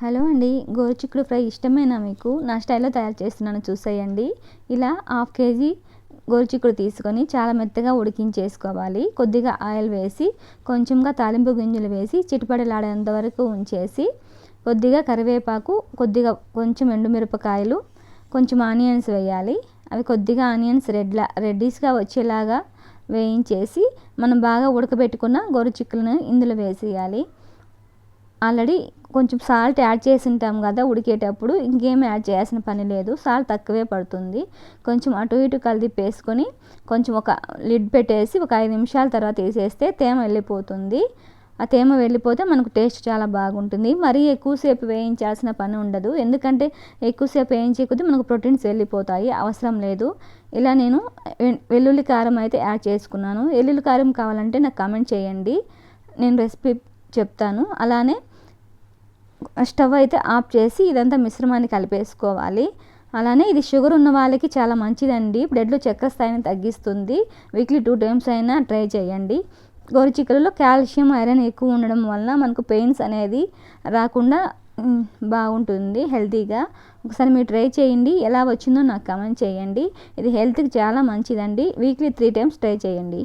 Hello అండి గోరుచిక్కుడు fry ఇష్టమేనా మీకు? నా స్టైల్లో తయారు చేస్తున్నాను చూసేయండి. ఇలా హాఫ్ కేజీ గోరుచిక్కుడు తీసుకొని చాలా మెత్తగా ఉడికించేసుకోవాలి. కొద్దిగా ఆయిల్ వేసి కొంచెంగా తాలింపు గింజలు వేసి చిటిపడలాడేంత వరకు ఉంచేసి కొద్దిగా కరివేపాకు కొద్దిగా కొంచెం ఎండుమిరపకాయలు కొంచెం ఆనియన్స్ వేయాలి. అవి కొద్దిగా ఆనియన్స్ రెడ్లా రెడ్డిష్గా వచ్చేలాగా వేయించేసి మనం బాగా ఉడకబెట్టుకున్న గోరుచిక్కులను ఇందులో వేసేయాలి. ఆల్రెడీ కొంచెం సాల్ట్ యాడ్ చేసి ఉంటాం కదా ఉడికేటప్పుడు ఇంకేం యాడ్ చేయాల్సిన పని లేదు. సాల్ట్ తక్కువే పడుతుంది. కొంచెం అటు ఇటు కలిపేసుకొని కొంచెం ఒక లిడ్ పెట్టేసి ఒక ఐదు నిమిషాల తర్వాత వేసేస్తే తేమ వెళ్ళిపోతుంది. ఆ తేమ వెళ్ళిపోతే మనకు టేస్ట్ చాలా బాగుంటుంది. మరీ ఎక్కువసేపు వేయించాల్సిన పని ఉండదు. ఎందుకంటే ఎక్కువసేపు వేయించే కొద్దీ మనకు ప్రోటీన్స్ వెళ్ళిపోతాయి. అవసరం లేదు. ఇలా నేను వెల్లుల్లి కారం అయితే యాడ్ చేసుకున్నాను. వెల్లుల్లి కారం కావాలంటే నాకు కామెంట్ చేయండి. నేను రెసిపీ చెప్తాను. అలానే స్టవ్ అయితే ఆఫ్ చేసి ఇదంతా మిశ్రమాన్ని కలిపేసుకోవాలి. అలానే ఇది షుగర్ ఉన్న వాళ్ళకి చాలా మంచిదండి. బ్లడ్లో చక్కెర స్థాయిని తగ్గిస్తుంది. వీక్లీ టూ టైమ్స్ అయినా ట్రై చేయండి. గోరుచిక్కలలో కాల్షియం ఐరన్ ఎక్కువ ఉండడం వలన మనకు పెయిన్స్ అనేది రాకుండా బాగుంటుంది హెల్తీగా. ఒకసారి మీరు ట్రై చేయండి. ఎలా వచ్చిందో నాకు కమెంట్ చేయండి. ఇది హెల్త్కి చాలా మంచిదండి. వీక్లీ త్రీ టైమ్స్ ట్రై చేయండి.